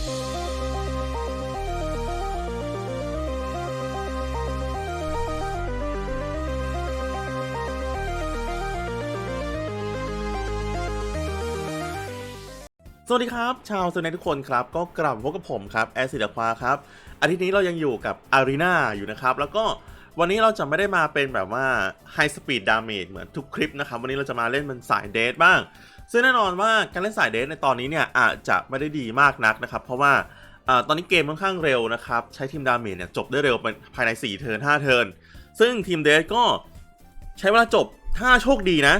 สวัสดีครับ ชาวสเนทุกคนครับ ก็กลับพบกับผมครับ แอซิดควาครับ อาทิตย์นี้เรายังอยู่กับอารีนาอยู่นะครับ แล้วก็วันนี้เราจะไม่ได้มาเป็นแบบว่าไฮสปีดดาเมจเหมือนทุกคลิปนะครับ วันนี้เราจะมาเล่นเป็นสายเดทบ้าง ซึ่งแน่นอนว่าการเล่นสายเดทในตอนนี้เนี่ยอาจจะไม่ได้ดีมากนักนะครับ เพราะว่าอตอนนี้เกมค่อนข้างเร็วนะครับ ใช้ทีมดาเมจเนี่ยจบได้เร็วเป็นภายใน 4 เทิร์น5เทิร์นซึ่งทีมเดทก็ใช้เวลาจบถ้าโชคดีนะ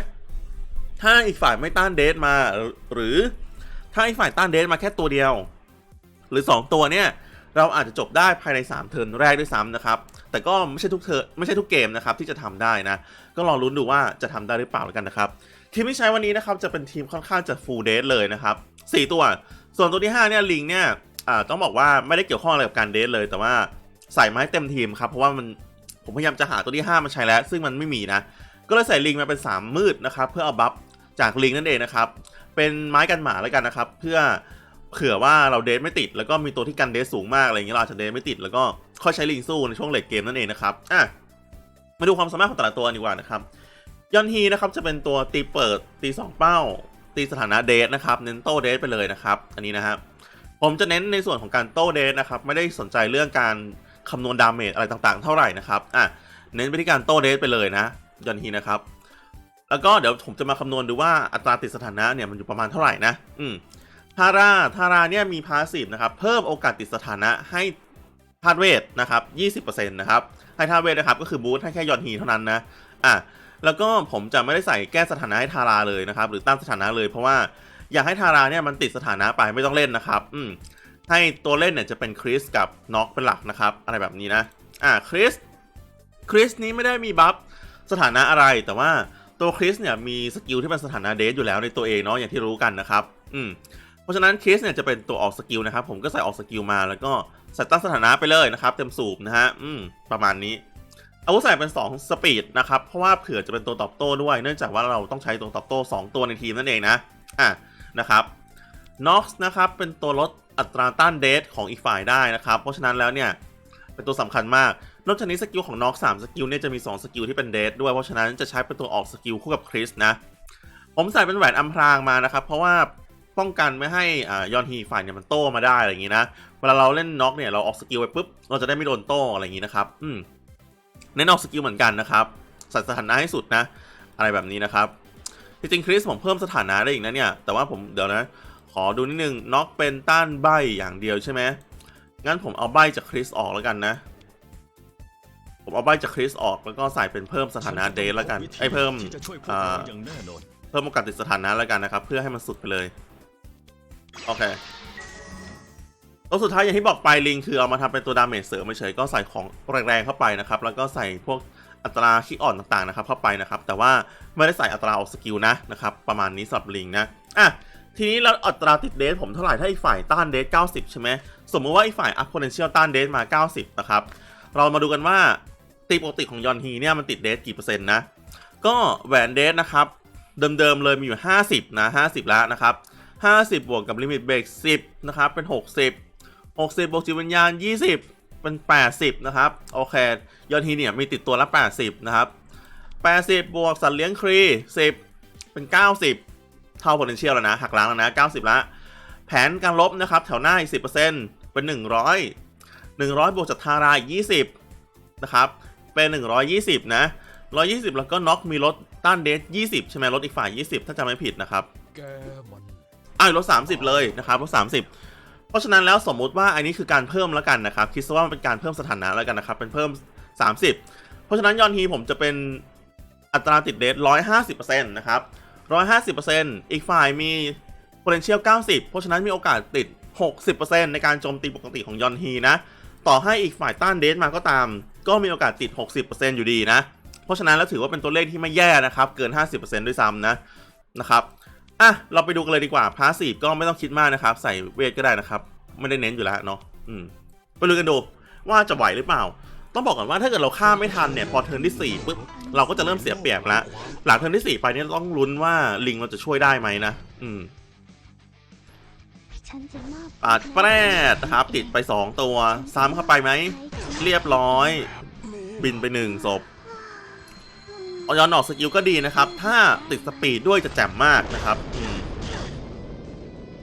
ถ้าอีกฝ่ายไม่ต้านเดทมาหรือถ้าอีกฝ่ายต้านเดทมาแค่ตัวเดียว หรือ 2 ตัวเนี่ยเราอาจจะจบได้ภายใน 3 เทิร์นแรกด้วยซ้ำนะครับ แต่ก็ไม่ใช่ทุกเทิร์นไม่ใช่ทุกเกมนะครับที่จะทำได้นะ ก็ลองลุ้นดูว่าจะทำได้หรือเปล่าแล้วกันนะครับ ทีมที่ใช้วันนี้นะครับจะเป็นทีมค่อนข้างจะ full date เลยนะครับ4 ตัว ส่วนตัวที่5เนี่ยลิงเนี่ยต้องบอกว่าไม่ได้เกี่ยวข้องอะไรกับการเดทเลย แต่ว่าใส่มาให้เต็มทีมครับเพราะว่ามันผมพยายามจะหาตัวที่ 5 มาใช้แล้ว ซึ่งมันไม่มีนะ ก็เลยใส่ลิงมาเป็น 3 มืดนะครับเพื่อเอาบัฟจากลิงนั่นเองนะครับเป็นไม้กันหมาแล้วกันนะครับเพื่อเผื่อว่าเราเดทไม่ติด แล้วก็มีตัวที่กันเดทสูงมากอะไรอย่างเงี้ยเราอาจจะเดทไม่ติดแล้วก็ค่อยใช้ลิงสู้ในช่วงเลทเกมนั่นเองนะครับอะมาดูความสามารถของแต่ละตัวดีกว่านะครับ ยอนฮีนะครับจะเป็นตัวตีเปิดตีสองเป้า ตีสถานะเดทนะครับเน้นโต้เดทไปเลยนะครับ อันนี้นะครับผมจะเน้นในส่วนของการโต้เดทนะครับไม่ได้สนใจเรื่องการคำนวณดาเมจอะไรต่างๆ เท่าไหร่นะครับอะเน้นไปที่การโต้เดทไปเลยนะยอนฮีนะครับแล้วก็เดี๋ยวผมจะมาคำนวณดูว่าอัตราติดสถานะเนี่ยมันอยู่ประมาณเท่าไหร่นะอืมทาราทาราเนี่ยมีพาสซีฟนะครับเพิ่มโอกาสติดสถานะให้ธาตุเวทนะครับ 20%นะครับ ให้ธาตุเวทนะครับ ก็คือบูสต์ให้แค่ยอนฮีเท่านั้นนะ อะ แล้วก็ผมจะไม่ได้ใส่แก้สถานะให้ทาราเลยนะครับ หรือต้านสถานะเลยเพราะว่าอยากให้ทาราเนี่ยมันติดสถานะไปไม่ต้องเล่นนะครับ อืมให้ตัวเล่นเนี่ยจะเป็นคริสกับน็อกเป็นหลักนะครับ อะไรแบบนี้นะ อะคริสคริสนี้ไม่ได้มีบัฟสถานะอะไรแต่ว่าตัวคริสเนี่ยมีสกิลที่เป็นสถานะเดทอยู่แล้วในตัวเองเนาะอย่างที่รู้กันนะครับ อืมเพราะฉะนั้นคริสเนี่ยจะเป็นตัวออกสกิลนะครับ ผมก็ใส่ออกสกิลมาแล้วก็ใส่ตั้งสถานะไปเลยนะครับ เต็มสูบนะฮะอืมประมาณนี้ อาวุธใส่เป็น 2 สปีดนะครับ เพราะว่าเผื่อจะเป็นตัวตอบโต้ด้วย เนื่องจากว่าเราต้องใช้ตัวตอบโต้ 2 ตัวในทีมนั่นเองนะ อะนะครับ Nox นะครับเป็นตัวลดอัตราต้านเดทของอีกฝ่ายได้นะครับ เพราะฉะนั้นแล้วเนี่ยเป็นตัวสำคัญมาก นอกจากนี้สกิลของน็อก3สกิลเนี่ยจะมี 2 สกิลที่เป็นเดทด้วย เพราะฉะนั้นจะใช้เป็นตัวออกสกิลคู่กับคริสนะ ผมใส่เป็นแหวนอัมพรางมานะครับ เพราะว่าป้องกันไม่ให้อ่ายอนฮีฝ่ายเนี่ยมันโต้มาได้อะไรอย่างงี้นะ เวลาเราเล่นน็อกเนี่ยเราออกสกิลไปปุ๊บเราจะได้ไม่โดนโต้อะไรอย่างงี้นะครับ อืม เน้นออกสกิลเหมือนกันนะครับใส่สถานะให้สุดนะ อะไรแบบนี้นะครับจริงๆคริสผมเพิ่มสถานะได้อีกนะเนี่ย แต่ว่าผมเดี๋ยวนะ ขอดูนิดนึงน็อกเป็นต้านใบอย่างเดียวใช่ไหมงั้นผมเอาใบจากคริสออกแล้วกันนะ ผมเอาใบจากคริสออกแล้วก็ใส่เป็นเพิ่มสถานะเดทแล้วกันไอ้เพิ่มที่จะช่วยพวกอ่าเราอย่างแน่นอนเพิ่มโอกาสติดสถานะแล้วกันนะครับ เพื่อให้มันสุดไปเลย โอเค ตัวสุดท้ายอย่างที่บอกไปลิงคือเอามาทำเป็นตัวดาเมจเสริมเฉยก็ใส่ของแรงๆเข้าไปนะครับ แล้วก็ใส่พวกอัตราขี้อ่อนต่างๆนะครับเข้าไปนะครับ แต่ว่าไม่ได้ใส่อัตราออกสกิลนะนะครับประมาณนี้สำหรับลิงนะอะทีนี้แล้วอัตราติดเดทผมเท่าไหร่ถ้าอีกฝ่ายต้านเดท90 ใช่ไหมสมมติว่าอีกฝ่ายอัพ potential ต้านเดทมา 90 นะครับ เรามาดูกันว่าตีปกติของยอนฮีเนี่ยมันติดเดทกี่เปอร์เซ็นต์นะก็แหวนเดทนะครับเดิมๆเลยมีอยู่ 50 นะ 50 แล้วนะครับ 50 บวกกับลิมิตเบรก10 นะครับ เป็น 60 60บวกจิตวิญญาณ 20 เป็น 80 นะครับ โอเคยอนฮีเนี่ยมีติดตัวละ 80 นะครับ 80 บวกสัตว์เลี้ยงครี 10 เป็น 90 เท่า potential แล้วนะ หักล้างแล้วนะ 90 ละ แผนการลบนะครับ แถวหน้าอีก 10%เป็น 100 100 บวกจากทาราอีก 20 นะครับ เป็น 120 นะ 120 แล้วก็น็อกมีลดต้านเดท20 ใช่ไหมลดอีกฝ่าย 20 ถ้าจำไม่ผิดนะครับแกมันอ้าวลด30 เลยนะครับลด30 เพราะฉะนั้นแล้วสมมุติว่าอันนี้คือการเพิ่มแล้วกันนะครับ คิดซะว่ามันเป็นการเพิ่มสถานะแล้วกันนะครับ เป็นเพิ่ม 30 เพราะฉะนั้นยอนฮีผมจะเป็นอัตราติดเดท150%นต์นะครับ150%อีกฝ่ายมี potential 90เพราะฉะนั้นมีโอกาสติด60%ในการโจมตีปกติของยอนฮีนะ ต่อให้อีกฝ่ายต้านเดทมาก็ตาม ก็มีโอกาสติด60%อร์เซ็นต์อยู่ดีนะ เพราะฉะนั้นแล้วถือว่าเป็นตัวเลขที่ไม่แย่นะครับ เกิน50%ด้วยซ้ำนะนะครับ อะเราไปดูกันเลยดีกว่าพาสซีฟก็ไม่ต้องคิดมากนะครับ ใส่เวทก็ได้นะครับ ไม่ได้เน้นอยู่แล้วเนาะอืมไปดูกันดูว่าจะไหวหรือเปล่า ต้องบอกก่อนว่าถ้าเกิดเราฆ่าไม่ทันเนี่ยพอเทิร์นที่4ปุ๊บเราก็จะเริ่มเสียเปรียบแล้วหลังเทิร์นที่4ไปเนี่ยต้องลุ้นว่าลิงเราจะช่วยได้ไหมนะอืมอบปาดแปรดนะครับติดไป 2 ตัว ซ้ำเข้าไปไหม เรียบร้อย บินไป1ศพ ย้อนออกสกิลก็ดีนะครับ ถ้าติดสปีดด้วยจะแจ่มมากนะครับอืม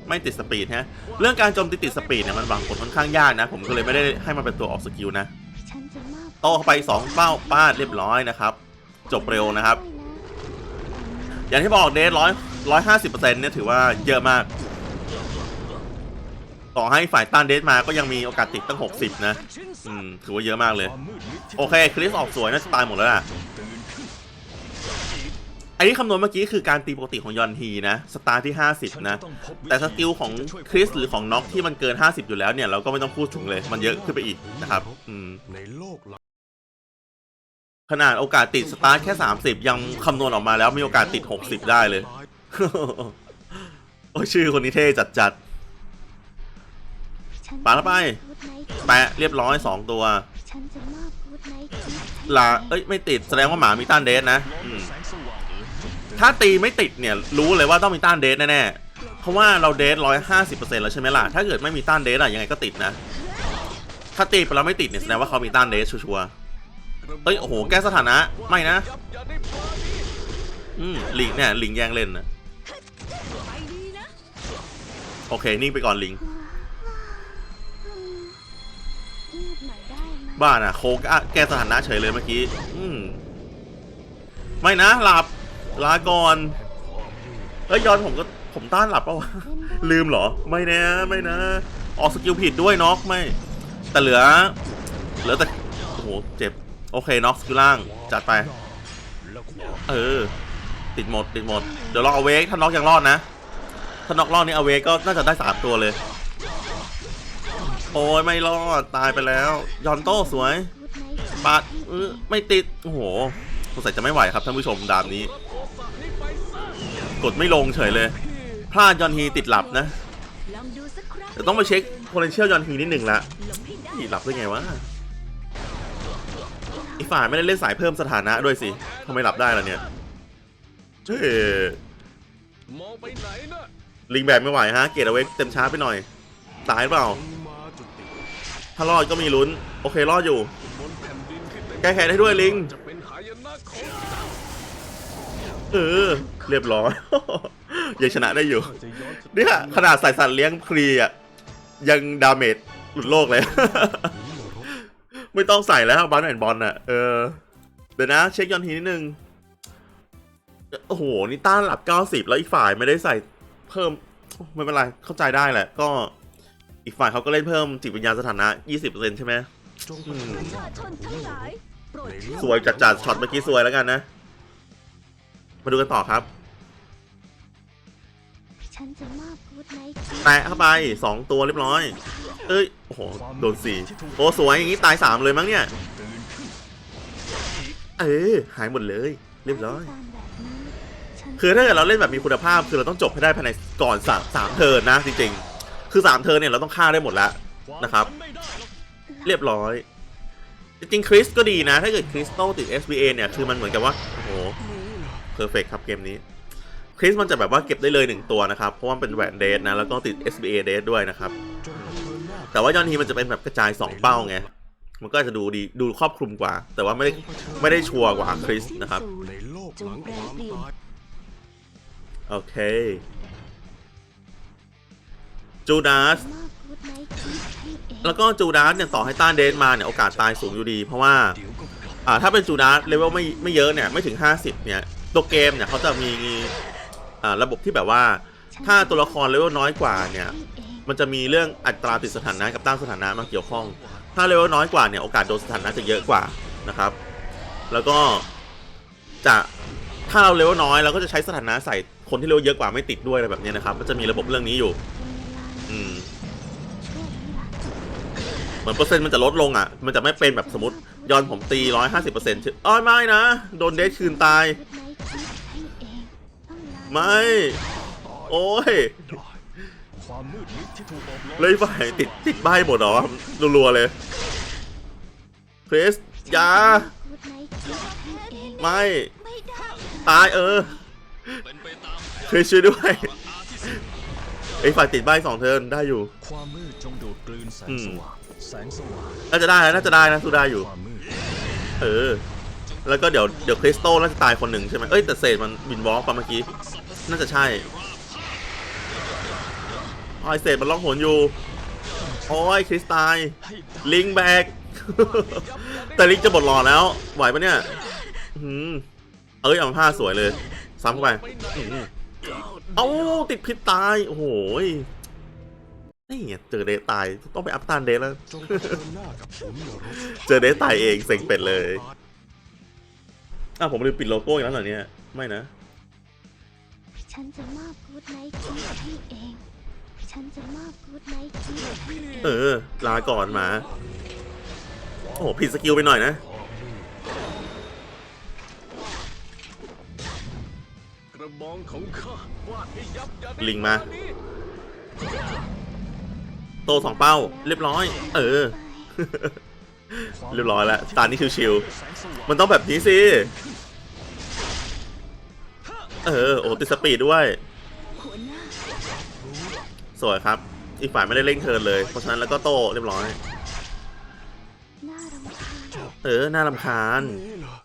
ไม่ติดสปีดฮะ เรื่องการโจมตีติดสปีดเนี่ยมันหวังผลค่อนข้างยากนะ ผมก็เลยไม่ได้ให้มันเป็นตัวออกสกิลนะฉันจะมอบโต้เข้าไป 2 เป้าป้าดเรียบร้อยนะครับ จบเร็วนะครับ อย่างที่บอกเดทร้อยร้อยห้าสิบเปอร์เซ็นต์เนี่ยถือว่าเยอะมาก ต่อให้ฝ่ายต้านเดทมาก็ยังมีโอกาสติดตั้ง60นะ อืม ถือว่าเยอะมากเลย โอเค คริสออกสวยน่าจะตายหมดแล้วล่ะ ไอ้ที่คำนวณเมื่อกี้คือการตีปกติของยอนฮีนะ สตาร์ที่ 50 นะ แต่สกิลของคริสหรือของน็อกที่มันเกิน 50 อยู่แล้วเนี่ย เราก็ไม่ต้องพูดถึงเลย มันเยอะขึ้นไปอีกนะครับอืมในโลกขนาดโอกาสติดสตาร์แค่ 30 ยังคำนวณออกมาแล้วมีโอกาสติด 60 ได้เลย โอ้ชื่อคนนี้เท่จัดจัดปาแล้วไป แปะเรียบร้อย 2 ตัวลาเอ้ย ไม่ติดแสดงว่าหมามีต้านเดทนะ อืม ถ้าตีไม่ติดเนี่ยรู้เลยว่าต้องมีต้านเดทแน่ๆ เพราะว่าเราเดทร้อยห้าสิบเปอร์เซ็นต์แล้วใช่ไหมล่ะ ถ้าเกิดไม่มีต้านเดทอะยังไงก็ติดนะ ถ้าตีไปแล้วไม่ติดเนี่ยแสดงว่าเขามีต้านเดทชัวร์ๆเอ้ยโอ้โหแก้สถานะไม่นะ อืมลิงเนี่ยลิงแย่งเล่นนะ โอเคนิ่งไปก่อนลิงเงียบหน่อยได้ไหมบ้าน่ะโคกแก้สถานะเฉยเลยเมื่อกี้ อืมไม่นะหลับ ลาก่อนเอ้ยยอนผมก็ผมต้านหลับปะวะเล่นได้ลืมเหรอ ไม่นะไม่นะ ออกสกิลผิดด้วยน็อกไม่ แต่เหลือ เหลือแต่ โอ้โห เจ็บ โอเคน็อกสกิลล่าง จัดไป เออ ติดหมด ติดหมด เดี๋ยวลองเอาเวกถ้าน็อกยังรอดนะ ถ้าน็อกรอดนี่เอาเวกก็น่าจะได้สามตัวเลย โอ้ยไม่รอด ตายไปแล้ว ยอนโต้สวยปาดเออไม่ติด โอ้โหสงสัยจะไม่ไหวครับท่านผู้ชมดามนี้ กดไม่ลงเฉยเลย พลาดยอนฮีติดหลับนะเดี๋ยวต้องไปเช็ค potential ยอนฮีนิดหนึ่งละอีหลับได้ไงวะอีฝ่ายไม่ได้เล่นสายเพิ่มสถานะด้วยสิทำไมหลับได้ล่ะเนี่ยเฮ้ลิงแบบไม่ไหวฮะ เกตเอาไว้เต็มชาร์จไปหน่อย ตายเปล่า ถ้ารอดก็มีลุ้น โอเครอดอยู่ แก้แค้นให้ด้วยลิง เออ เรียบร้อย ยังชนะได้อยู่ข้าจะย้อนสติเนี่ยขนาดใส่สัตว์เลี้ยงครีอะ ยังดาเมจหลุดโลกเลย ไม่ต้องใส่แล้วบันแอนบอลอะ เออ เดี๋ยวนะ เช็คย้อนทีนิดนึง โอ้โห นี่ต้านหลับ 90 แล้วอีกฝ่ายไม่ได้ใส่เพิ่ม ไม่เป็นไร เข้าใจได้แหละ ก็อีกฝ่ายเขาก็เล่นเพิ่มจิตวิญญาณสถานะ 20%ใช่ไหมจงประทานประชาชนทั้งหลายโปรดเชื่อสวยจัดจัดๆช็อตเมื่อกี้สวยแล้วกันนะ มาดูกันต่อครับฉันจะมอบกูดไนท์แตะเข้าไป2ตัวเรียบร้อย เอ้ย โอ้โห โดนสี่โอ้สวยอย่างนี้ตาย3เลยมั้งเนี่ยตื่นขึ้นเออหายหมดเลย เรียบร้อยตามแบบนี้ฉันคือถ้าเกิดเราเล่นแบบมีคุณภาพ คือเราต้องจบให้ได้ภายในก่อนสามสามเทิร์นนะจริงๆ คือสามเทิร์นเนี่ยเราต้องฆ่าได้หมดแล้วนะครับไม่ได้หรอกเรียบร้อย จริงๆคริสก็ดีนะ ถ้าเกิดคริสโตติด SBA เนี่ย คือมันเหมือนกับว่า โอ้โห เพอร์เฟกครับเกมนี้คริสมันจะแบบว่าเก็บได้เลยหนึ่งตัวนะครับ เพราะว่าเป็นแหวนเดทนะ แล้วก็ติด SBA เดทด้วยนะครับ แต่ว่ายอนทีมันจะเป็นแบบกระจาย 2 เป้าไง มันก็จะดูดีดูครอบคลุมกว่า แต่ว่าไม่ได้ไม่ได้ชัวร์กว่าคริสนะครับ โอเค จูดาส แล้วก็จูดาสเนี่ยต่อให้ต้านเดนมาเนี่ย โอกาสตายสูงอยู่ดี เพราะว่า อ่าถ้าเป็นจูดาสเลเวลไม่ไม่เยอะเนี่ยไม่ถึง 50 เนี่ย ตัวเกมเนี่ยเขาจะมีระบบที่แบบว่า ถ้าตัวละครเลเวลน้อยกว่าเนี่ยมันจะมีเรื่องอัตราติดสถานะกับต้านสถานะมาเกี่ยวข้อง ถ้าเลเวลน้อยกว่าเนี่ยโอกาสโดนสถานะจะเยอะกว่านะครับ แล้วก็จะถ้าเราเลเวลน้อยเราก็จะใช้สถานะใส่คนที่เลเวลเยอะกว่าไม่ติดด้วยอะไรแบบนี้นะครับมันจะมีระบบเรื่องนี้อยู่ อืมเหมือนเปอร์เซ็นต์มันจะลดลงอะ มันจะไม่เป็นแบบสมมติย้อนผมตีร้อยห้าสิบเปอร์เซ็นต์อ้อยไม่นะ โดนเดทคืนตาย ไนท์ให้เองต้องลาไม่ โอ้ยได้ความมืดมิดที่ถูกอบล้อมเลยฝ่ายติดติดใบหมดเหรอรัวๆเลยคริสอยากูดไนท์ให้เองไม่ไม่ได้ตายเออเป็นไปตามคริสช่วยด้วยไอ้ยฝ่ายติดใบสองเทิร์นได้อยู่ความมืดจงดูดกลืนแสงอืมสว่างแสงสว่างน่าจะได้นะน่าจะได้นะสู้ได้อยู่ความมืดเออ แล้วก็เดี๋ยวเดี๋ยวคริสตัลน่าจะตายคนหนึ่งใช่ไหมเอ้ยแต่เศษมันบินวอล์กปเมื่อกี้ น่าจะใช่ไอ้ยเศษมันล่องหนอยู่ โอ้ยคริสตาย ลิงแบก แต่ลิงจะบดหลอดแล้ว ไหวปะเนี่ยอื้อหือเอ้ยเอาผ้าสวยเลย ซ้ำเข้าไป เอ้าติดพิษตาย โอ้โหนี่เจอเดตาย ต้องไปอัพตานเดแล้ว เจอเดตายเองเซ็งเป็ดเลย อ้าวผมลืมปิดโลโก้อีกแล้วเหรอเนี่ย ไม่นะ ฉันจะมอบกูดไนท์กิฟต์ให้เอง ฉันจะมอบกูดไนท์กิฟต์ให้เองเออ ลาก่อนหมา โอ้โหผิดสกิลไปหน่อยนะ กระบองของข้าวาดให้ยับยั้งลิงมา โตสองเป้า เรียบร้อย เออ เรียบร้อยแล้วตานี่ชิวๆมันต้องแบบนี้สิ เออ โอ้ติดสปีดด้วย สวยครับ อีกฝ่ายไม่ได้เล่นเทินเลย เพราะฉะนั้นแล้วก็โตเรียบร้อย เออ น่ารำคาญนี่เหรอ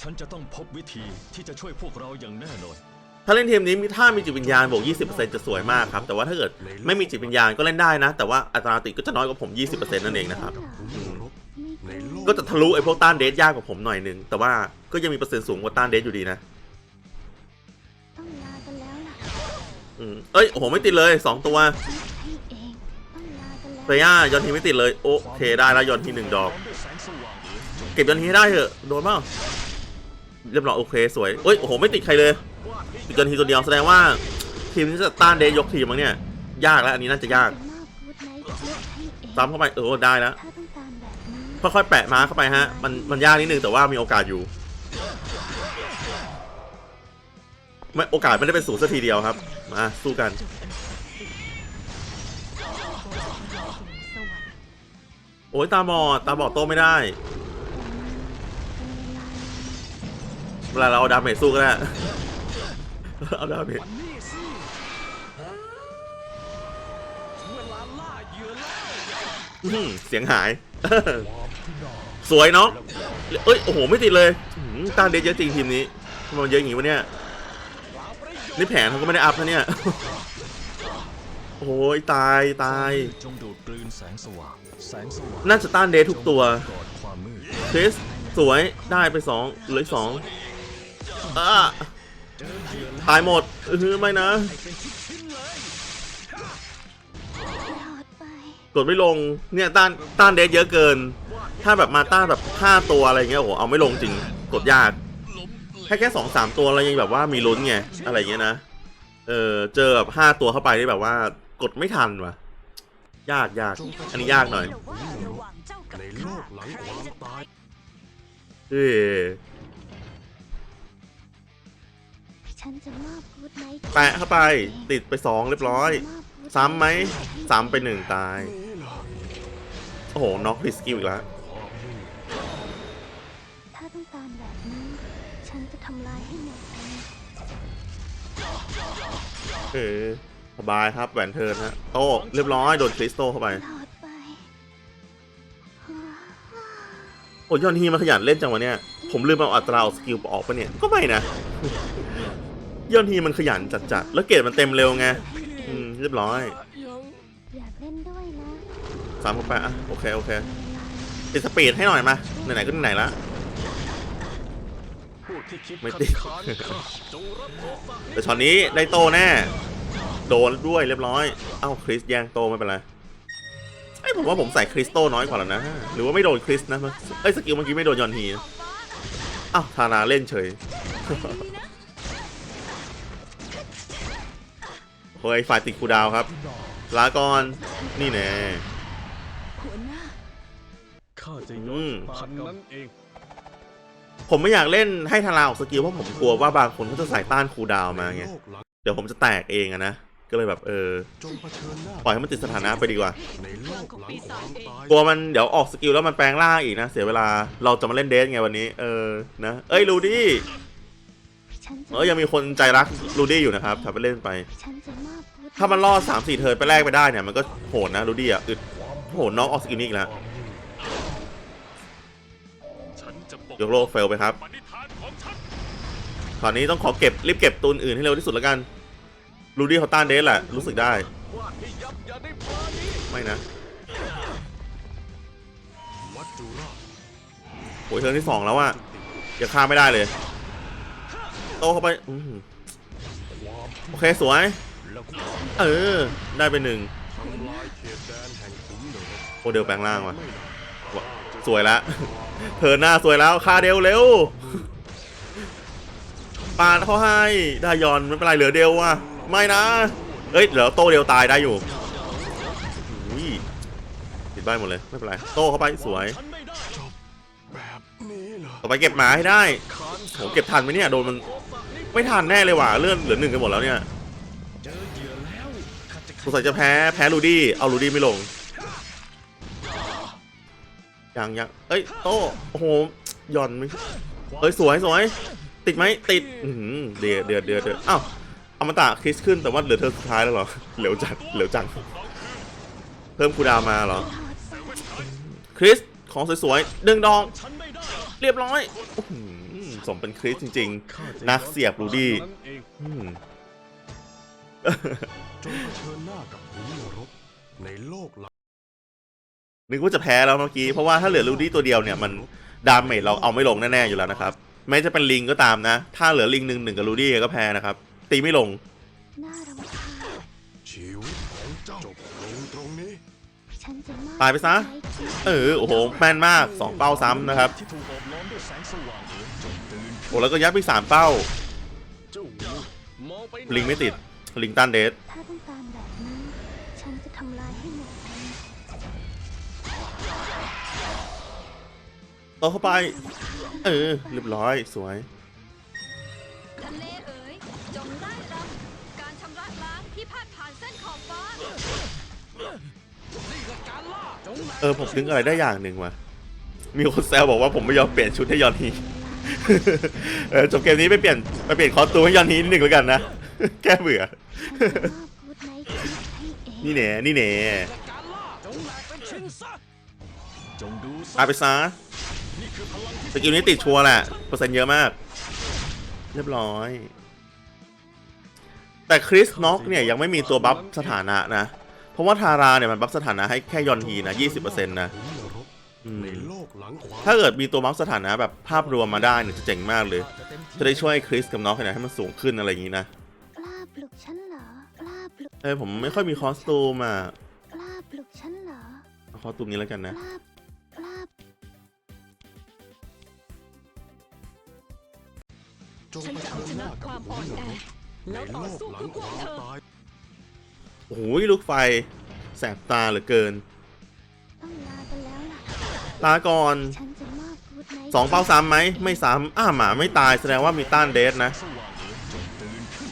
ฉันจะต้องพบวิธีที่จะช่วยพวกเราอย่างแน่นอน ถ้าเล่นทีมนี้มีถ้ามีจิตวิญญาณบวก 20%จะสวยมากครับ แต่ว่าถ้าเกิดไม่มีจิตวิญญาณก็เล่นได้นะ แต่ว่าอัตราติดก็จะน้อยกว่าผม 20%นั่นเองนะครับผมนรกไม่ในกลัโลวกก็จะทะลุไอ้พวกต้านเดทยากกว่าผมหน่อยนึง แต่ว่าก็ยังมีเปอร์เซ็นต์สูงกว่าต้านเดทอยู่ดีนะต้องลากันแล้วล่ะอืมเอ้ย โอ้โห ไม่ติดเลย 2 ตัวกิฟต์ให้เองต้องลากันแล้วเฟย่ายอนทีไม่ติดเลย โอเคได้แล้วยอนทีหนึ่งดอกด้วยแสงสว่างเอ๋ยจงเก็บยอนทีให้ได้เถอะ โดนเปล่าเรียบร้อยโอเคสวยเอ้ย โอ้โห ไม่ติดใครเลยวาดให้ ติดยอนทีตัวเดียวแสดงว่าทีมนี้จะต้านเดทยกทีมมั้งเนี่ย ยากแล้วอันนี้น่าจะยากจะมเองซ้ำเข้าไปเออได้แล้วถ้าต้อค่อยๆแปะม้าเข้าไปฮะมันมันยากนิดนึงแต่ว่ามีโอกาสอยู่ไม่โอกาสไม่ได้เป็นศูนย์สักทีเดียวครับ มาสู้กัน โอ้ยตาบอดตาบอดโตไม่ได้ เวลาเราเอาดาเมจสู้ก็ได้ เอาดาเมจวันนี้สิถึงเวลาล่าเหยื่อแล้วอื้อหือเสียงหาย สวยเนาะเอ้ย โอ้โห ไม่ติดเลยอื้อหือต้านเดชเยอะจริงทีมนี้ทำไมมันเยอะอย่างงี้วะเนี่ย นี่แผนเขาก็ไม่ได้อัพนะเนี่ย โอ้ยตายตายจงดูดกลืนแสงสว่างแสงสว่างน่าจะต้านเดททุกตัวกอดความมืดคริสสวย ได้ไปสองเหลืออกสองอ่า ตายหมดเออไม่นะ กดไม่ลง เนี่ยต้านต้านเดทเยอะเกิน ถ้าแบบมาต้านแบบห้าตัวอะไรเงี้ยโอ้โหเอาไม่ลงจริง กดยาก แค่แค่สองสามตัวเรายังแบบว่ามีลุ้นไง อะไรเงี้ยนะ เออเจอแบบห้าตัวเข้าไปนี่แบบว่ากดไม่ทันว่ะ ยากยาก อันนี้ยากหน่อยในโลกหลังความตายเอ้ย ฉันจะมอบกูดไนท์แปะเข้าไป ติดไปสองเรียบร้อย ซ้ำไหมซ้ำไปหนึ่งตายนี่เหรอโอ้โห น็อกผิดสกิลอีกแล้วความมืดถ้าต้องการแบบนี้ ฉันจะทำลายให้หมดเลยเออสบายครับแหวนเทิร์นฮะโต้เรียบร้อย โดนคริสโตเข้าไป หลอดไปโอ้ยยอนฮีมันขยันเล่นจังวะเนี่ย ผมลืมเอาอัตราออกสกิลออกปะเนี่ย ก็ไม่นะ ยอนฮีมันขยันจัดๆ แล้วเกรดมันเต็มเร็วไง อืม เรียบร้อยอยากเล่นด้วยนะสามเข้าไปอะ โอเค โอเคเวลาติดสปีดให้หน่อยมา ไหนๆ ก็ไหนๆละผู้ที่คิดไม่คัติดดค้านข้าจงรับโทษะแต่ช็อตนี้ได้โตแน่ โดนด้วยเรียบร้อย เอ้าคริสแย่งโตไม่เป็นไรไอ้ยผมว่าผมใส่คริสโตน้อยกว่าแล้วนะ หรือว่าไม่โดนคริสนะมันเอ้ยสกิลเมื่อกี้ไม่โดนยอนฮีนะอ้าวทาราเล่นเฉย เฮ้ยฝ่ายติดคูลดาวน์ครับ ลาก่อน นี่แน่หัวหน้าข้าจะอืยมกพันนั้นเอง ผมไม่อยากเล่นให้ทาราออกสกิลเพราะผมกลัวว่าบางคนเขาจะใส่ต้านคูลดาวน์มาไงโลกหลังเดี๋ยวผมจะแตกเองอะนะ ก็เลยแบบเออจงเผชิญหน้าปล่อยให้มันติดสถานะไปดีกว่าในโลกหลังความตายกลัวมันเดี๋ยวออกสกิลแล้วมันแปลงร่างอีกนะ เสียเวลา เราจะมาเล่นเดทไงวันนี้ เออ นะ เอ้ยลูดี้ ฉันจะเออยังมีคนใจรักลูดี้อยู่นะครับถ้าไปเล่นไป ฉันจะมอบกูถ้ามันรอดสามสี่เทิร์นไปแรกไปได้เนี่ยมันก็โหดนะรูดี้อะอึดโหดน้องออกสกินนี่อีกแล้วฉันจะปกยกโลกเฟลไปครับปณิธานของฉันคราวนี้ต้องขอเก็บรีบเก็บตูนอื่นให้เร็วที่สุดแล้วกันรูดี้เขาต้านเดสแหละรู้สึกได้วาดให้ยับอย่าได้ปราณีไม่นะมัจจุราชโหยเทิร์นที่สองแล้วอะอย่าฆ่าไม่ได้เลย โตเข้าไปอื้อหือโอเคสวย เออ ได้ไปหนึ่งทำลายเดนแห่งขุนเหนือโอเดลแปลงร่างว่ะสวยแล้วเทิร์นหน้าสวยแล้วฆ่าเดลเร็วปาดเขาให้ได้ยอนไม่เป็นไรเหลือเดลว่ะไม่นะ เอ้ยเหลือโตเดลตายได้อยู่อุ้ยติดใบหมดเลยไม่เป็นไรโตเข้าไปสวยต่อไปเก็บหมาให้ได้โหเก็บทันไหมเนี่ยโดนมัน ไม่ทันแน่เลยว่ะเลื่อนเหลือหนึ่งกันหมดแล้วเนี่ยสงสัยจะแพ้แพ้ลูดี้เอาลูดี้ไม่ลงยังยังเอ้ยโตโอ้โหย่อนไม่เอ้ยสวยสวยติดไหมติดอื้อหือเดือดเดือดเดือดเดือดอ้าวอมตะคริสขึ้นแต่ว่าเหลือเธอสุดท้ายแล้วเหรอเหลวจัดเหลวจังเพิ่มคูดามาเหรอคริสของสวยๆดึงดอง เรียบร้อยอ สมเป็นคริสจริง ๆ นักเสียบลูดี้นั่นเองอืมจงเผชิญหน้ากับขุนนรกในโลกหลังนึกว่าจะแพ้แล้วเมื่อกี้ เพราะว่าถ้าเหลือลูดี้ตัวเดียวเนี่ยมันดาเมจเราเอาไม่ลงแน่ๆอยู่แล้วนะครับ แม้จะเป็นลิงก็ตามนะ ถ้าเหลือลิงหนึ่งหนึ่งกับลูดี้ก็แพ้นะครับ ตีไม่ลงน่ารำคาญชีวิตของเจ้าจบลงตรงนี้ฉันจะมอบตายไปซะให้ที่เออ โอ้โห แม่นมากสองเป้าซ้ำนะครับที่ถูก โอ้แล้วก็ยัดไปสามเป้า ลิงไม่ติด ลิงตันเดสถ้าต้องการแบบนั้นฉันจะทำลายให้หมดเลยโตเข้าไป เออเรียบร้อยสวยทะเลเอ๋ยจงไล่รำการชำระล้างที่พาดผ่านเส้นขอบฟ้าเออผมนึกอะไรได้อย่างหนึ่งว่ะมีคนแซวบอกว่าผมไม่ยอมเปลี่ยนชุดให้ยอนฮี เออจบเกมนี้ไปเปลี่ยนไปเปลี่ยนคอสตูมให้ยอนฮีนิดหนึ่งแล้วกันนะ แก้เบื่อ พูดไหมคิดให้เองนี่แหน่นี่แหน่จงดูตาไปซะนี่คือพลังที่สกิลนี้ติดชัวร์แหละเปอร์เซ็นต์เยอะมาก เรียบร้อย แต่คริสน็อกเนี่ยยังไม่มีตัวบัฟสถานะนะ เพราะว่าทาราเนี่ยมันบัฟสถานะให้แค่ยอนฮีนะ 20%นะขุนนรกอืม ในโลกหลังความถ้าเกิดมีตัวบัฟสถานะแบบภาพรวมมาได้เนี่ยจะเจ๋งมากเลย จะได้ช่วยคริสกับน็อกเนี่ยให้มันสูงขึ้นอะไรอย่างนี้นะกล้าปลุกฉันเหรอกล้าปลุกเออผมไม่ค่อยมีคอสตูมอะกล้าปลุกฉันเหรอเอาคอสตูมนี้แล้วกันนะกล้ากล้าจงฉันเผจะชิเอาญชหนะน้าคกับวามขุอ่อนนนแอรกแล้วต่อสู้ในเพื่อพวกโลเธอหลังความตายโอ้ยลูกไฟแสบตาเหลือเกินต้องลาไปแล้วล่ะ ลาก่อนฉันจะมอบกูดไนท์สองเป้าซ้ำไหมไม่ซ้ำอ้าหมาไม่ตายแสดงว่ามีต้านเดสนะสว่างเอ๋ยจงตื่นขึ้น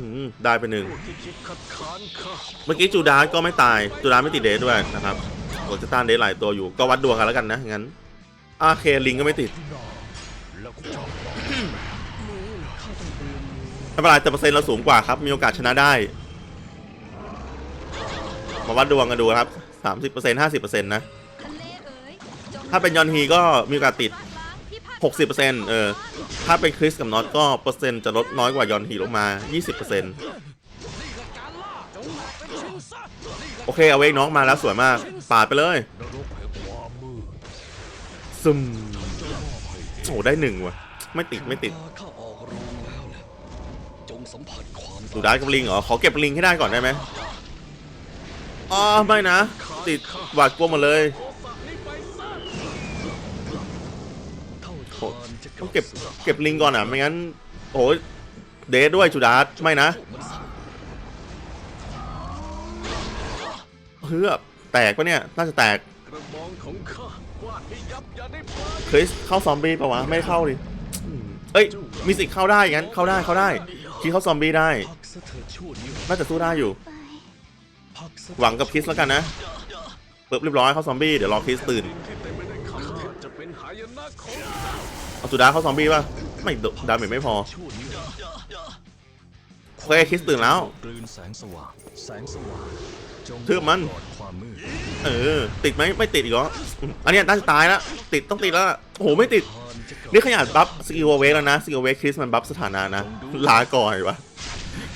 อืมได้ไปหนึ่งพวกที่คิดคัดค้านข้าเมื่อกี้จูดาสก็ไม่ตายจูดาสไม่ติดเดสด้วยนะครับโอ้จะต้านเดสหลายตัวอยู่ก็วัดดวงกันแล้วกันนะงั้นอาเคลิงก็ไม่ติดแล้วก็เจ้าไม่เป็นไรแต่เปอร์เซ็นต์เราสูงกว่าครับ มีโอกาสชนะได้ มาวัดดวงกันดูครับ30% 50%นะทะเลเอ๋ยจง ถ้าเป็นยอนฮีก็มีโอกาสติด 60%เออ ถ้าเป็นคริสกับน็อตก็เปอร์เซ็นต์จะลดน้อยกว่ายอนฮีลงมา 20%โอเค เอาเวกน้องมาแล้วสวยมาก ปาดไปเลยซึมโอ้ได้หนึ่งว่ะ ไม่ติดไม่ติดข้ารงแล้วนะจงสัมผัสความดูได้กับลิงเหรอ ขอเก็บลิงให้ได้ก่อนได้ไหมอ๋อไม่นะ ติดหวาดกลัวหมดเลย เก็บเก็บลิงก่อนอะ ไม่งั้น โอ้เดทด้วยจูดาสไม่นะเฮือบแตกปะเนี่ย น่าจะแตกกระบองของข้ยเข้าซอมบี้ปะวะ ไม่เข้าดิ เอ้ย มีสิทธิ์เข้าได้งั้น เข้าได้ เข้าได้ คิดเข้าซอมบี้ได้ น่าจะสู้ได้อยู่ หวังกับคิสแล้วกันนะปึ๊บเรียบร้อยเข้าซอมบี้ เดี๋ยวรอคิสตื่น เต็มไปด้วยคำเทศจะเป็นหายนะของเอาจูดาเข้าซอมบี้ป่ะ ไม่โดดาเมจไม่พอชั่วนิรันดร์โอเคคิสตื่นแล้ว กลืนแสงสว่างแสงสว่างจงทืบมัน ปลดความมืดเออ ติดไหมไม่ติดอีกเหรออันเนี้ยน่าจะตายแล้วติดต้องติดแล้วล่ะโอ้โหไม่ติดนจะกลับนี่ขนาดบัฟสกิลเวกแล้วนะสกิลเวกคริสมันบัฟสถานะนะ ลาก่อนวะ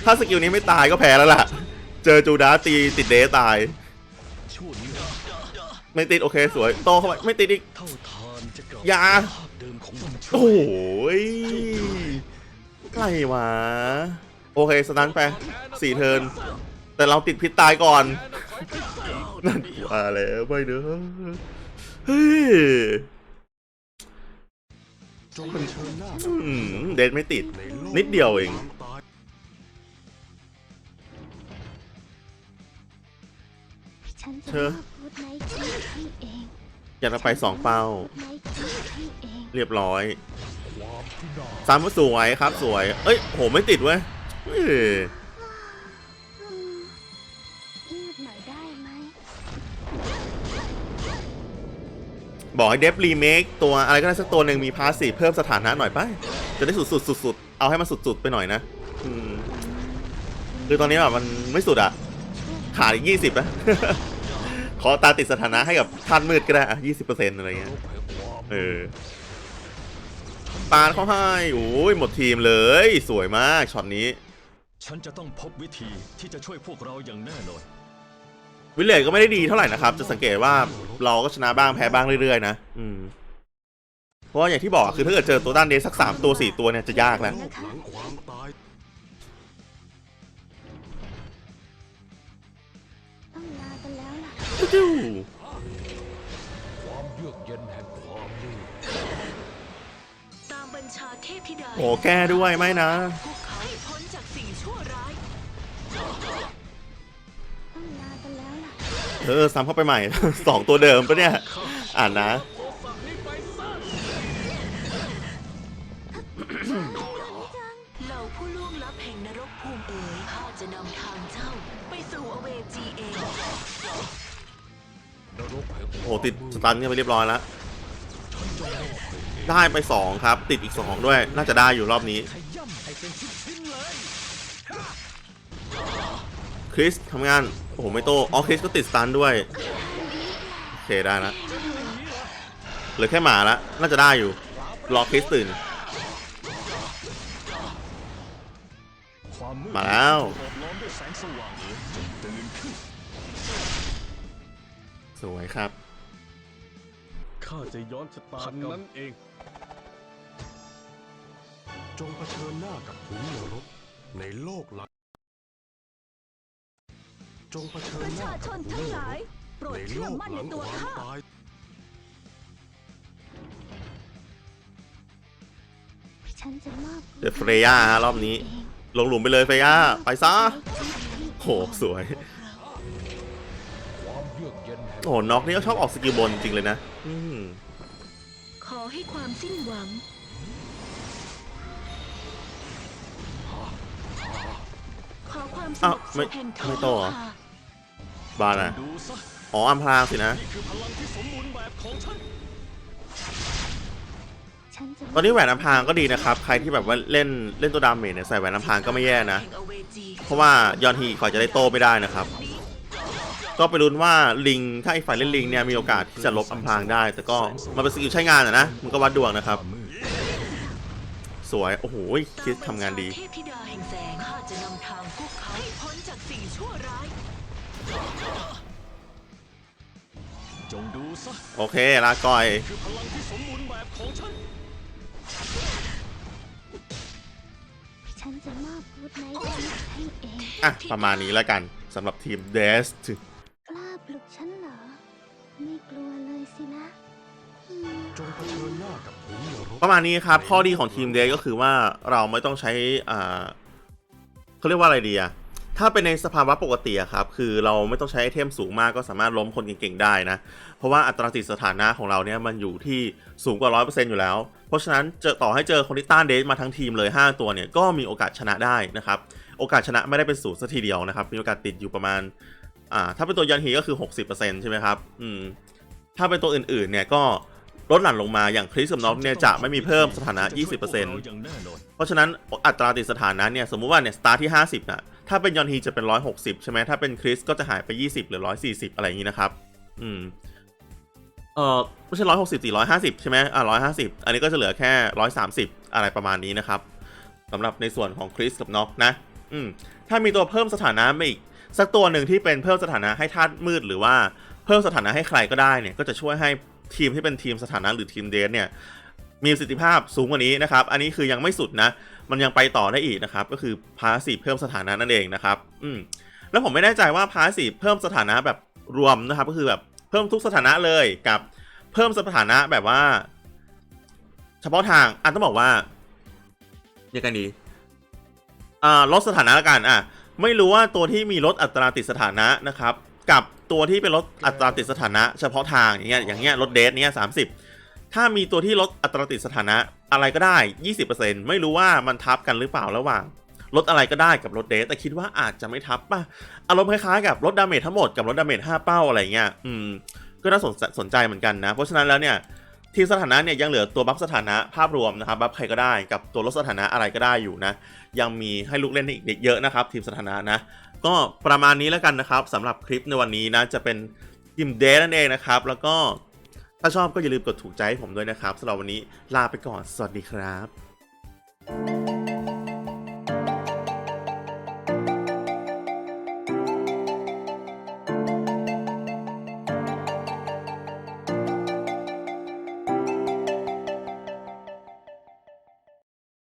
ถ้าสกิลนี้ไม่ตายก็แพ้แล้วล่ะ เจอจูดาตีติดเดตาย ชั่วนิรันดร์ไม่ติดโอเคสวยโตเข้าไปไม่ติดอีก เท่าทานจะกลับอย่า โอ้โหยไรวะ โอเค สตันไปสี่เทิร์นแต่เราติดพิษตายก่อน นั่นว่าแล้วไม่เด้อเฮ้ยจงเป็นเชิญหน้าอืมเดนไม่ติดในโลกนิดเดียวเองความตายฉันจะเธอ มอบกูดไนท์คิสให้เองอยากจะไปสองเป้ากูดไนท์คิสให้เองเรียบร้อยความพินาศซ้ำก็สวยครับสวย เอ้ยโหไม่ติดเว้ยเฮ้ยอืมเงียบหน่อยได้ไหมบอกให้เดฟรีเมคตัวอะไรก็ได้สักตัวหนึ่งมีพาสซีฟเพิ่มสถานะหน่อยไป จะได้สุดสุดสุดสุดๆเอาให้มันสุดสุดๆไปหน่อยนะอืมคือตอนนี้แบบมันไม่สุดอะขาดอีกยี่สิบนะ ขอตาติดสถานะให้กับท่านมืดก็ได้อะยี่สิบเปอร์เซ็นต์อะไรเงี้ยเออปาดเขาให้โอ้ยหมดทีมเลย สวยมากช็อตนี้ ฉันจะต้องพบวิธีที่จะช่วยพวกเราอย่างแน่นอนวิลเลจก็ไม่ได้ดีเท่าไหร่นะครับ จะสังเกตว่าเราก็ชนะบ้างแพ้บ้างเรื่อยๆนะอืมเพราะว่าอย่างที่บอกอะคือถ้าเกิดเจอตัวด้านเดสสักสามตัวสี่ตัวเนี่ยจะยากแล้ว แล้วล่ะจิ้วความเยือกเย็นแห่งความมืดตามบัญชาเทพธิดาโอ้แก้ด้วยไม่นะ พวกเขาให้พ้นจากสิ่งชั่วร้าย ต้องลากันแล้วล่ะเธอซ้ำเข้าไปใหม่ สองตัวเดิมปะเนี่ย อ่านนะเห โอ้ติดสตันกันไปเรียบร้อยแล้ว ได้ไปสองครับ ติดอีกสองด้วย น่าจะได้อยู่รอบนี้ คริสทำงาน โอ้โห ไม่โตอ๋อคริสก็ติดสตันด้วย โอเค ได้ละเหลือแค่หมาละ น่าจะได้อยู่ รอคริสตื่น มาแล้ว สวยครับ ข้าจะย้อนชะตากรรมนั้นเอง จงเผชิญหน้ากับขุนนรกในโลกหลังจงเผชิญประหน้าชาชกับนขุนทั้งนหรลาย กโปรดในโลเชื่อกมั่นหในลังตัวความข้า ตาย ฉันจะมอบเดอะเฟรย่าฮะรอบนี้เองลงหลุมไปเลยเฟรย่าไปซะโหสวย โอ้โหน็อกนี่ก็ชอบออกสกิลบนจริงเลยนะ อืมขอให้ความสิ้นหวัง ขอความสอ้าวงบไม่สุขแห่งไม่โตเหรอค่ะบานอะ ดูซะอ๋ออัมพรางสินะ นี่คือพลังที่สมบูรณ์แบบของฉัน ฉันจะตอนนี้แหวนอัมพรางก็ดีนะครับ ใครที่แบบว่าเล่นเล่นตัวดาเมจเนี่ยใส่แหวนอัมพรางก็ไม่แย่นะ แห่งอเวจีเพราะว่ายอนฮีอีกฝ่ายจะได้โตไม่ได้นะครับ ก็ไปลุ้นว่าลิงถ้าอีกฝ่ายเล่นลิงเนี่ยมีโอกาสที่จะลบอัมพรางได้ แต่ก็มันเป็นสกิลใช้งานอะนะมันก็วัดดวงนะครับความมืดสวย โอ้โหคิดทำงานดีตมบัญชเทพธิดาแห่งแสงข้าจะนำทางพวกเขาให้พ้นจากสิ่งชั่วร้าย จงดูซะโอเคลาก่อย คือพลังที่สมบูรณ์แบบของฉัน ฉันจะมอบกูดไนท์คิสให้เอง อะ ประมาณนี้แล้วกันสำหรับทีมเดส ประมาณนี้ครับ ข้อดีของทีมเดสก็คือว่าเราไม่ต้องใช้อ่าเขาเรียกว่าอะไรดีอะถ้าเป็นในสภาวะปกติอะครับ คือเราไม่ต้องใช้ไอเทมสูงมากก็สามารถล้มคนเก่งๆได้นะ เพราะว่าอัตราติดสถานะของเราเนี่ยมันอยู่ที่สูงกว่า 100%อยู่แล้ว เพราะฉะนั้นเจอต่อให้เจอคนที่ต้านเดสมาทั้งทีมเลย 5 ตัวเนี่ยก็มีโอกาสชนะได้นะครับ โอกาสชนะไม่ได้เป็นศูนย์สัทีเดียวนะครับ มีโอกาสติดอยู่ประมาณ อ่า ถ้าเป็นตัวยันฮีก็คือ 60%ใช่ไหมครับ อืม ถ้าเป็นตัวอื่นๆเนี่ยก็ ลดหลั่นลงมาอย่างคริสกับน็อกเนี่ยจะไม่มีเพิ่มสถานะที่จช่วยพวกเรา20%อย่างแน่นอนเพราะฉะนั้นอัตราติดสถานะเนี่ยสมมุติว่าเนี่ยสตาร์ที่ 50นะถ้าเป็นยอนฮีจะเป็น 160 ใช่ไหมถ้าเป็นคริสก็จะหายไป 20 หรือ 140 อะไรอย่างนี้นะครับ อืมเออไม่ใช่160สิ150ใช่ไหมอ่า150อันนี้ก็จะเหลือแค่130อะไรประมาณนี้นะครับสำหรับในส่วนของคริสกับน็อกนะ อืม ถ้ามีตัวเพิ่มสถานะมาอีก สักตัวหนึ่งที่เป็นเพิ่มสถานะให้ธาตุมืดหรือว่าเพิ่มสถานะให้ใครก็ได้เนี่ย ก็จะช่วยให้ ทีมที่เป็นทีมสถานะหรือทีมเดนเนี่ยมีประสิทธิภาพสูงกว่านี้นะครับ อันนี้คือยังไม่สุดนะ มันยังไปต่อได้อีกนะครับ ก็คือพาสีเพิ่มสถานะนั่นเองนะครับ อืม แล้วผมไม่แน่ใจว่าพาสีเพิ่มสถานะแบบรวมนะครับ ก็คือแบบเพิ่มทุกสถานะเลยกับเพิ่มสถานะแบบว่า เฉพาะทางอันต้องบอกว่ายังไงดีอ่าลดสถานะละกันอะ ไม่รู้ว่าตัวที่มีลดอัตราติดสถานะนะครับ กับตัวที่เป็นลดอัตราติดสถานะเฉพาะทางอย่างเงี้ยอย่างเงี้ยลดเดทเนี้ยสามสิบถ้ามีตัวที่ลดอัตราติดสถานะอะไรก็ได้ 20%ไม่รู้ว่ามันทับกันหรือเปล่าระหว่างลดอะไรก็ได้กับลดเดทแต่คิดว่าอาจจะไม่ทับป่ะอารมณ์คล้ายๆกับลดดาเมจทั้งหมดกับลดดาเมจ5เป้าอะไรเงี้ยอืมก็น่าสนสนใจเหมือนกันนะ เพราะฉะนั้นแล้วเนี่ย ทีมสถานะเนี่ยยังเหลือตัวบัฟสถานะภาพรวมนะครับบัฟใครก็ได้กับตัวลดสถานะอะไรก็ได้อยู่นะยังมีให้ลูกเล่นอีกเยอะนะครับ ทีมสถานะนะก็ประมาณนี้แล้วกันนะครับสำหรับคลิปในวันนี้นะจะเป็นทีมเดย์นั่นเองนะครับ แล้วก็ถ้าชอบก็อย่าลืมกดถูกใจให้ผมด้วยนะครับสำหรับวันนี้ลาไปก่อน สวัสดีครับ